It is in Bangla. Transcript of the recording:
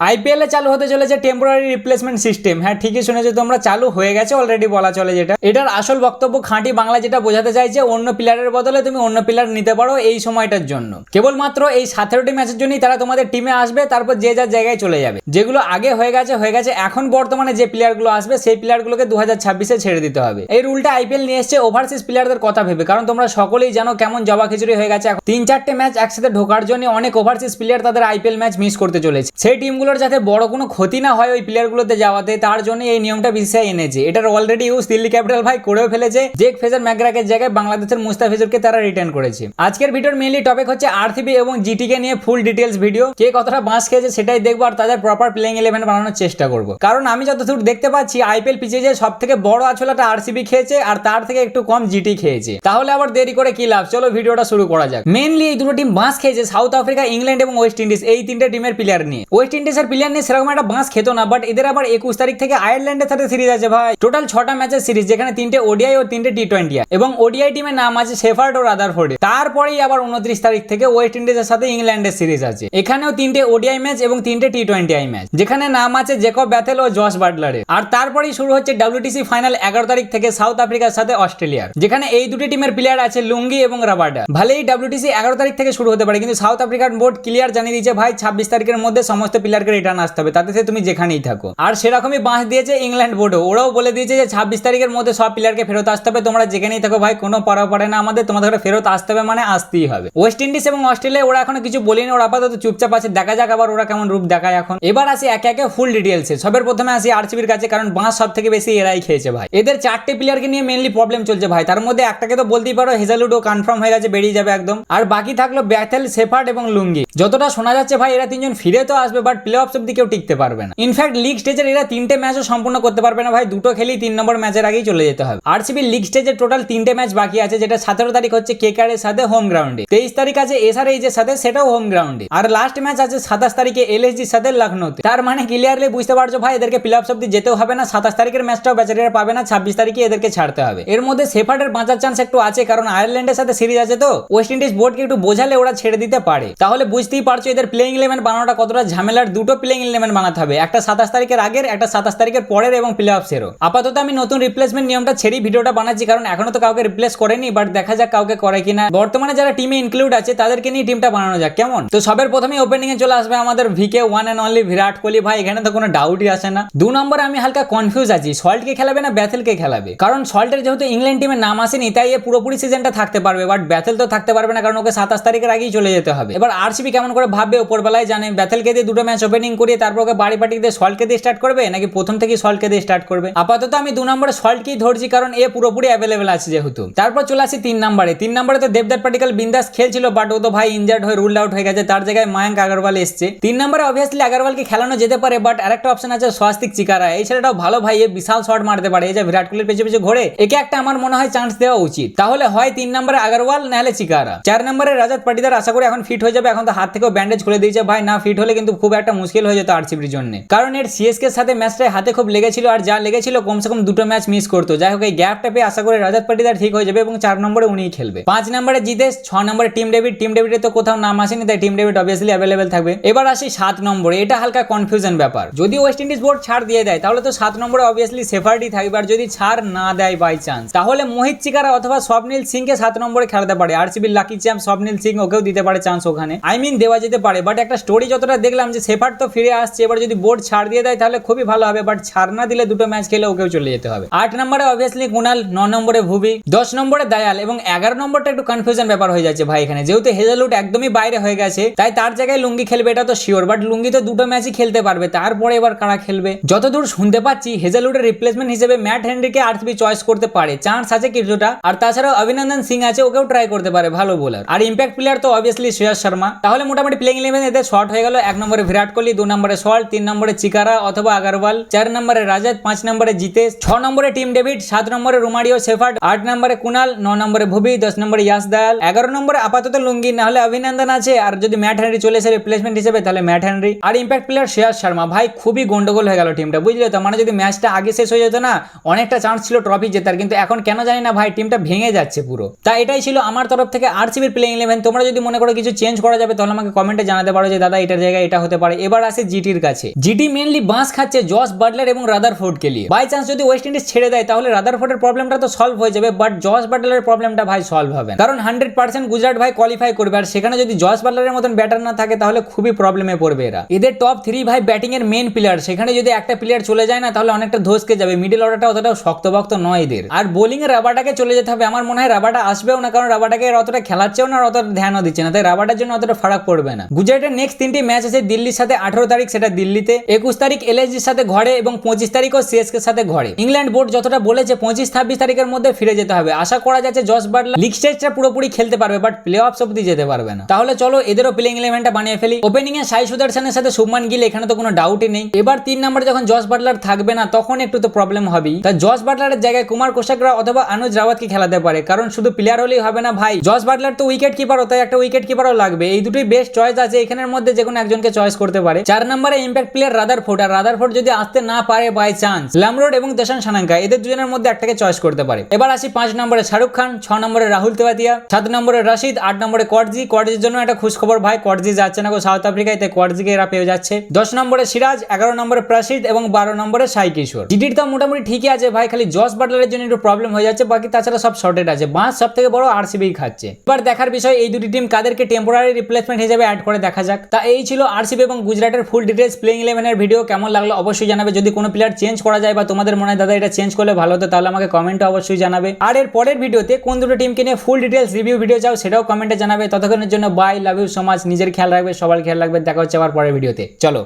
আইপিএল চালু হতে চলেছে টেম্পোরারি রিপ্লেসমেন্ট সিস্টেম হ্যাঁ ঠিকই শুনেছো তোমরা, চালু হয়ে গেছে অলরেডি বলা চলে যেটা। এটার আসল বক্তব্য খাঁটি বাংলা যেটা বোঝাতে চাইছে, অন্য প্লেয়ারের বদলে তুমি অন্য প্লেয়ার নিতে পারো এই সময়টার জন্য। কেবলমাত্র এই সতেরোটি ম্যাচের জন্যই তারা তোমাদের টিমে আসবে, তারপর যে যার জায়গায় চলে যাবে। যেগুলো আগে হয়ে গেছে হয়ে গেছে। এখন বর্তমানে যে প্লেয়ারগুলো আসবে, সেই প্লেয়ারগুলোকে দু হাজার ছাব্বিশে ছেড়ে দিতে হবে। এই রুলটা আইপিএল নিয়ে এসছে ওভারসিজ প্লেয়ারদের কথা ভেবে। কারণ তোমরা সকলেই জানো কেমন জবা খিচুড়ি হয়ে গেছে। তিন চারটে ম্যাচ একসাথে ঢোকার জন্য অনেক ওভারসিজ প্লেয়ার তাদের আইপিএল ম্যাচ মিস করতে চলেছে। সেই টিমগুলোর যাতে বড় কোনো ক্ষতি না হয় ওই প্লেয়ারগুলোতে যাওয়াতে, তার জন্য এই নিয়মটা বিসিআই এনেছে। এটার অলরেডি ইউজ দিল্লি ক্যাপিটাল ভাই করেও ফেলেছে। জেক ফেজার ম্যাকগ্রাকের জায়গায় বাংলাদেশের মুস্তাফিজুরকে তারা রিটার্ন করেছে। আজকের ভিডিওর মেনলি টপিক হচ্ছে আরসিবি এবং জিটিকে নিয়ে ফুল ডিটেলস ভিডিও কে কতটা বাঁশ খেয়েছে সেটাই দেখব আর তাদের প্রপার প্লেইং ইলেভেন বানানোর চেষ্টা করব। কারণ আমি যতদূর দেখতে পাচ্ছি আইপিএল পিছিয়ে যে সব থেকে বড় আছলাটা আরসিবি খেয়েছে আর তার থেকে একটু কম জিটি খেয়েছে। তাহলে আবার দেরি করে কি লাভ? চলো ভিডিওটা শুরু করা যাক। মেইনলি এই দুটো টিম বাঁশ খেয়েছে সাউথ আফ্রিকা ইংল্যান্ড এবং ওয়েস্ট ইন্ডিজ এই তিনটে টিমের প্লেয়ার নিয়ে। ওয়েস্ট ইন্ডিজের প্লেয়ার নিয়ে সেরকম একটা বাঁশ খেতো না বাট এদের আবার একুশ তারিখ থেকে আয়ারল্যান্ডের সাথে সিরিজ আছে ভাই। টোটাল ছটা ম্যাচের সিরিজ যেখানে তিনটে ওডিআই ও তিনটে টি টোয়েন্টি এবং ওডিআই টিমের নাম আছে শেফার্ড ও রাদারফোর্ডে তারপরেই আবার উনত্রিশ তারিখ থেকে ওয়েস্ট ইন্ডিজের সাথে ইংল্যান্ডের সিরিজ আছে। এখানেও তিনটে ওডিআই ম্যাচ এবং তিনটে টি টোয়েন্টি আই ম্যাচ যেখানে নাম আছে জেকব ব্যাথেল ও জস বাটলারের আর তারপরেই শুরু হচ্ছে ডাব্লিউটিসি ফাইনাল এগারো তারিখ থেকে সাউথ আফ্রিকার সাথে অস্ট্রেলিয়ার যেখানে এই দুটি টিমের প্লেয়ার আছে লুঙ্গি এবং রাবাডা ভালেই ডাব্লিউটিসি এগারো তারিখ থেকে শুরু হতে পারে, কিন্তু সাউথ আফ্রিকার বোর্ড ক্লিয়ার জানিয়ে দিয়েছে ভাই, ছাব্বিশ তারিখের মধ্যে সমস্ত প্লেয়ারকে রিটার্ন আসতে হবে, তাতে সে তুমি যেখানেই থাকো। আর সেরকমই বাঁশ দিয়েছে ইংল্যান্ড বোর্ডও ওরাও বলে দিয়েছে যে ছাব্বিশ তারিখের মধ্যে সব প্লেয়ারকে ফেরত আসতে হবে, তোমরা যেখানেই থাকো ভাই, কোনো পড়া পড়ে না আমাদের, তোমাদের ফেরত আসতে হবে মানে আসতেই হবে। ওয়েস্ট ইন্ডিজ এবং অস্ট্রেলিয়া ওরা এখনও কিছু বলিনি, ওরা আপাতত চুপচাপ আছে, দেখা যাক আবার ওরা কেমন রূপ দেখায় এখন। এবার আসি একে একে ফুল ডিটেলসে সবের প্রথমে আসি আরসিবির কাছে, কারণ বাঁশ সব থেকে বেশি এরাই খেয়েছে ভাই। এদের চারটে প্লেয়ারকে নিয়ে মেনলি প্রবলেম চলছে ভাই। তার মধ্যে একটাকে তো বলতেই পারো হেজালুডো কনফার্ম হয়ে গেছে, বেরিয়ে যাবে একদম। আর বাকি থাকল ব্যাথেল সেফার্ড এবং লুঙ্গি যতটা শোনা যাচ্ছে ভাই, এরা তিনজন ফিরে তো আসবে বাট প্লে অফ অব্দি কেউ টিকতে পারবে না। ইনফ্যাক্ট লিগ স্টেজের এরা তিনটে ম্যাচও সম্পূর্ণ করতে পারবে না ভাই। দুটো খেলেই তিন নম্বর ম্যাচের আগেই চলে যেতে হবে। আরসিবি লিগ স্টেজের টোটাল তিনটে ম্যাচ বাকি আছে, যেটা সতেরো তারিখ হচ্ছে কেকার এর সাথে হোম গ্রাউন্ডে তেইশ তারিখ আছে এসআর এইচ এর সাথে, সেটাও হোম গ্রাউন্ডে আর লাস্ট ম্যাচ আছে সাতাশ তারিখে এলএসজির সাথে লখনৌতে তার মানে ক্লিয়ারলি বুঝতে পারছ ভাই, এদেরকে প্লে অফ অব্দি যেতেও হবে না। সাতাশ তারিখের ম্যাচটাও বেচারিরা পাবে না, ছাব্বিশ তারিখে এদেরকে ছাড়তে হবে। এর মধ্যে সেফার্ডের বাঁচার চান্স একটু আছে, কারণ আয়ারল্যান্ডের সাথে সিরিজ আছে তো। ওয়েস্ট ইন্ডিজ বোর্ডকে একটু বোঝালে ওরা ছেড়ে দিতে পারে। তাহলে বুঝতেই পারছ এদের প্লেইং ইলেভেন বানানোটা কতটা ঝামেলার দুটো প্লেইং ইলেভেন বানাতে হবে। একটা সাতাশ তারিখের আগের, একটা সাতাশ তারিখের পরের এবং প্লে অফসেরও আপাতত আমি নতুন রিপ্লেসমেন্ট নিয়মটা ছেড়েই ভিডিওটা বানাচ্ছি, কারণ এখনও তো কাউকে রিপ্লেস করেনি বাট দেখা যাক কাউকে করে কিনা। বর্তমানে যারা টিমে ইনক্লুড আছে, তাদেরকে নিয়ে টিমটা বানানো যাক, কেমন? তো সবের প্রথমে ওপেনিং এ চলে আসবে আমাদের VK one and only Virat Kohli. ভাই, এখানে তো কোনো ডাউটই আসে না। দু নম্বরে আমি হালকা কনফিউজ আছি। সল্টকে খেলাবে না ব্যাথেলকে খেলাবে? কারণ সল্টের যেহেতু ইংল্যান্ড টিমের নাম আসেনি, তাই এ পুরোপুরি সিজনটা থাকতে পারবে বাট ব্যাথেল তো থাকতে পারবে না, কারণ ওকে সাতাশ তারিখের আগেই চলে যেতে হবে। এবার আরসিবি কেমন করে ভাববে ওপরবেলায় জানে ব্যাথেলকে দিয়ে দুটো ম্যাচ ওপেনিং করিয়ে তারপর ওকে বাড়ি পাটি দিয়ে সল্টকে দিয়ে স্টার্ট করবে? নাকি প্রথম থেকে সল্টকে দিয়ে স্টার্ট করবে? আপাতত আমি দু নম্বরে সল্টকেই ধরছি, কারণ এ পুরোপুরি অ্যাভেলেবেল আছে যেহেতু। তারপর চলে আসি তিন নম্বরে। তিন নম্বরে তো দেবদার পাটিকাল বিন্দাস খেলছিল বাট ও তো ভাই ইনজার্ড হয়ে রুল আউট হয়ে গেছে, তার জায়গায় মায়াঙ্ক আগরওয়াল এসছে। তিন নম্বরে অবভিয়াসলি আগরওয়ালকে খেলানো যেতে পারে বাট আরেকটা অপশন আছে স্বাস্তিক চিকারা। এই ছেলেটাও ভালো ভাই, এ বিশাল শট মারতে পারে। এই যে বিরাট কোহলির পেছনে পেছনে ঘোরে, একে একটা আমার মনে হয় চান্স দেওয়া উচিত। তাহলে হয় তিন নম্বরে আগরওয়াল নাহলে চিকারা। চার নম্বরে রাজাত পাটিদার, আশা করি এখন ফিট হয়ে যাবে, এখন তো হাত থেকেও ব্যান্ডেজ খুলে দিয়েছে। ভাই না ফিট হলে কিন্তু খুব একটা মুশকিল হয়ে যেত আরসিবির জন্য। কারণ এর সিএসকে সাথে ম্যাচটায় হাতে খুব লেগেছিল আর যা লেগেছিল কমসে কম দুটো ম্যাচ মিস করতো। যাই হোক, এই গ্যাপটা পেয়ে আশা করি রাজাত পাটিদার ঠিক হয়ে যাবে এবং চার নম্বরে উনিই খেলবে। পাঁচ নম্বরে জিতেশ, ছ নম্বরে টিম ডেভিড। টিম ডেভিডে তো কোথাও নাম আসেনি, তাই টিম ডেভিড অবভিয়াসলি অ্যাভেলেবেল থাকবে। এবার আসি সাত নম্বরে। এটা হালকা কনফিউশন ব্যাপার। যদি ওয়েস্ট ইন্ডিজ বোর্ড ছাড় দিয়ে দেয়, তাহলে তো সাত নম্বরে অবভিয়াসলি সেফার্ডি থাকবে। আর যদি ছাড় না দেয় বাই চান্স তাহলে মোহিত চিকারা অথবা স্বপ্নীল সিংকে সাত নম্বরে খেলাতে পারে। আর আরসিবির লাকি চ্যাম্প স্বপ্নীল সিং ওকেও দিতে পারে চান্স ওখানে। আই মিন দেওয়া যেতে পারে বাট একটা স্টোরি যতটা দেখলাম যে সেফার্ড তো ফিরে আসছে। এবার যদি বোর্ড ছাড় দিয়ে দেয়, তাহলে খুবই ভালো হবে। বাট ছাড় না দিলে দুটো ম্যাচ খেলে ওকেও চলে যেতে হবে। আট নম্বরে অবভিয়াসলি কুনাল, ন নম্বরে ভুবি, দশ নম্বরে দয়াল এবং এগারো নম্বরটা একটু কনফিউশন ব্যাপার হয়ে যাচ্ছে ভাই এখানে। যেহেতু হেজালুট একদমই বাইরে হয়ে গেছে, তাই তার জায়গায় লুঙ্গি খেলবে এটা তো শিওর বাট লুঙ্গি তো দুটো ম্যাচই খেলতে পারবে। তারপরে এবার কারা খেলবে? যতদূর শুনতে পাচ্ছি, হেজালুটের রিপ্লেসমেন্ট হিসেবে ম্যাট হেনরিকে আরসিবি চয়েস করতে পারে। চান্স আছে কিছুটা আর তাছাড়াও অভিনন্দন সিং আছে, ওকেও ট্রাই করতে পারে ভালো বোলার আর ইম্প্যাক্ট প্লেয়ার তো অবভিয়াসলি শ্রেয়স শর্মা। তাহলে মোটামুটি প্লেইং ইলেভেন এদের শর্ট হয়ে গেল। এক নম্বরে বিরাট কোহলি দু নম্বরে সল্ট তিন নম্বরে চিকারা অথবা আগারওয়াল, চার নম্বরে রাজাত পাঁচ নম্বরে জিতেশ, ছ নম্বরে টিম ডেভিড, সাত নম্বরে রোমারিও সেফার্ড আট নম্বরে কুনাল, ন নম্বরে ভুবি, দশ নম্বরে ইয়াস দয়াল। এগারো নম্বরে আপাতত লুঙ্গি, না হলে অভিনন্দন আছে, আর যদি ম্যাট হেনরি চলে এসে রিপ্লেসমেন্ট হিসেবে, তাহলে ম্যাট হেনরি। আর ইম্প্যাক্ট প্লেয়ার শ্রেয়াস শর্মা, ভাই খুবই গন্ডগোল হয়ে গেল টিমটা বুঝলে তো? মানে যদি ম্যাচটা আগে শেষ হয়ে যেত না, অনেকটা চান্স ছিল ট্রফি জেতার, কিন্তু এখন কেন জানি না ভাই টিমটা ভেঙে যাচ্ছে পুরো। তা এটাই ছিল আমার তরফ থেকে আরসিবির প্লেইং ইলেভেন তোমরা যদি মনে করো কিছু চেঞ্জ করা যাবে, তাহলে আমাকে কমেন্টে জানাতে পারো যে, দাদা, এটার জায়গায় এটা হতে পারে। এবার আসে জিটির কাছে। জিটি মেনলি বাঁশ খাচ্ছে জস বাটলার এবং রাদারফোর্ডকে নিয়ে। বাই চান্স যদি ওয়েস্ট ইন্ডিজ ছেড়ে দেয়, তাহলে রাদারফোর্ডের প্রবলেমটা তো সলভ হয়ে যাবে বাট জস বাটলারের প্রবলেমটা ভাই সলভ হবে কারণ হান্ড্রেড পার্সেন্ট গুজরাট ভাই কোয়ালিফাই করবে, আর সেখানে যদি জস বাটলারের মতন ব্যাটার না থাকে, তাহলে খুবই প্রবলেমে পড়বে এরা। এদের টপ থ্রি ভাই ব্যাটিং এর মেন প্লেয়ার সেখানে যদি একটা প্লেয়ার চলে যায় না, তাহলে অনেকটা ধসকে যাবে। মিডল অর্ডারটা অতটাও শক্তভক্ত নয় এদের। আর বোলিং এ রাবাটাকে চলে যেতে হবে, আমার মনে হয় রাবাটা আসবেও না, কারণ রাবাটাকে এরা অতটা খেলাচ্ছেও না, আর অতটা ধ্যানও দিচ্ছে না, তাই রাবাটার জন্য অতটা ফারাক পড়বে না। গুজরাটের নেক্সট তিনটি ম্যাচ আছে, দিল্লির সাথে আঠারো তারিখ সেটা দিল্লিতে, একুশ তারিখ এলএসজির সাথে ঘরে এবং পঁচিশ তারিখও সিএসকে সাথে ঘরে। ইংল্যান্ড বোর্ড যতটা বলেছে, পঁচিশ, ছাব্বিশ তারিখের মধ্যে ফিরে যেতে হবে। আশা করা যাচ্ছে জস বাটলার লিগ স্টেজটা পুরোপুরি খেলতে পারবে বাট প্লে অফ অব্দি যেতে পারবে না। তাহলে চলো এদেরও প্লেইং ইলেভেনটা বানিয়ে ফেলি। ওপেনিং এ সাই সুদর্শনের সাথে শুভমান গিল, এখানে তো কোনো ডাউটই নেই। এবার তিন নম্বরে যখন জস বাটলার থাকবে না, তখন একটু তো প্রবলেম হবেই। তা জস বাটলারের জায়গায় কুমার কোশাকরা অথবা আনুজ রাওয়াতকে খেলাতে পারে, কারণ শুধু প্লেয়ার হলেই হবে না ভাই। জস বাটলার তো উইকেট কিপারও তাই একটা উইকেট কিপারও লাগবে। এই দুটোই বেস্ট চয়েস আছে, এখানের মধ্যে যে কোনো একজনকে চয়েস করতে পারে। চার নম্বরে ইম্প্যাক্ট প্লেয়ার রাদার ফোর্ড আর রাদার ফোর্ড যদি আসতে না পারে বাই চান্স লামরোড এবং দেশান সানাঙ্কা এদের দুজনের মধ্যে একটাকে চয়েস করতে পারে। এবার আসি পাঁচ নম্বরে শাহরুখ খান ছ নম্বরে রাহুল তেওয়াতিয়া সাত নম্বরে রশিদ আট নম্বরে কটজি কটজির জন্য একটা খুশ খবর ভাই কটজি যাচ্ছে না সাউথ আফ্রিকায় তাই কটজিকে এরা পেয়ে যাচ্ছে। দশ নম্বরে সিরাজ এগারো নম্বরে প্রসিদ এবং বারো নম্বরে সাই কিশোর জিটির তো মোটামুটি ঠিকই আছে ভাই, খালি জস বাটলারের জন্য একটু প্রবলেম হয়ে যাচ্ছে, বাকি তাছাড়া সব শর্টেড আছে। বাঁশ সব থেকে বড় আরসিবি খাচ্ছে। এবার দেখার বিষয়, এই দুটি টিম কাদেরকে টেম্পোরারি রিপ্লেসমেন্ট হিসেবে অ্যাড করে দেখা যাক। তা এই ছিল আরসিবি এবং গুজরাটের ফুল ডিটেলস প্লেইং ইলেভেনের ভিডিও কেমন লাগল অবশ্যই জানাবে। যদি কোনো প্লেয়ার চেঞ্জ করা যায় বা তোমাদের মনে হয়, দাদা, এটা চেঞ্জ করলে ভালো হতো, তাহলে আমাকে কমেন্টও অবশ্যই জানাবে। আর এর পরের ভিডিওতে কোন দুটো টিমকে নিয়ে ফুল ডিটেলস রিভিউ ভিডিও চাও, সেটাও কমেন্টে জানাবে। ততক্ষণের জন্য bye love you so much নিজের খেয়াল রাখবে, সবার খেয়াল রাখবে। দেখা হচ্ছে আবার পরের ভিডিওতে চলো।